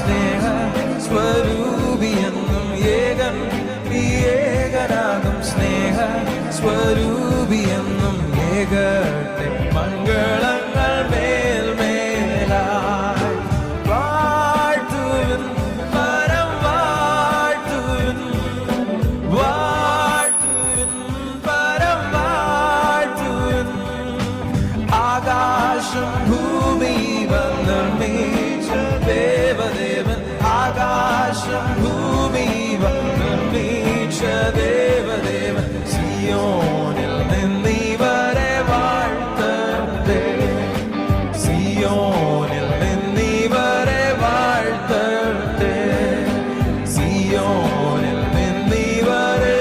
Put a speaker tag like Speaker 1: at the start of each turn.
Speaker 1: സ്നേഹ സ്വരൂപിയെന്നും ഏകൻ നീ ഏകനാകും സ്നേഹ സ്വരൂപിയെന്നും ഏകട്ടെ മംഗളങ്ങൾ മേൽമേലായി വാഴ്ത്തുവിൻ പരം വാഴ്ത്തുവിൻ വാഴ്ത്തുവിൻ പരം വാഴ്ത്തുവിൻ. ആകാശം ഭൂമിയും ദേവ ദേവദേവ സിയോനിൽ നിന്നിവരെ വാഴ്ത്തട്ടെ സിയോനിൽ നിന്നിവരെ വാഴ്ത്തട്ടെ സിയോനിൽ നിന്നിവരെ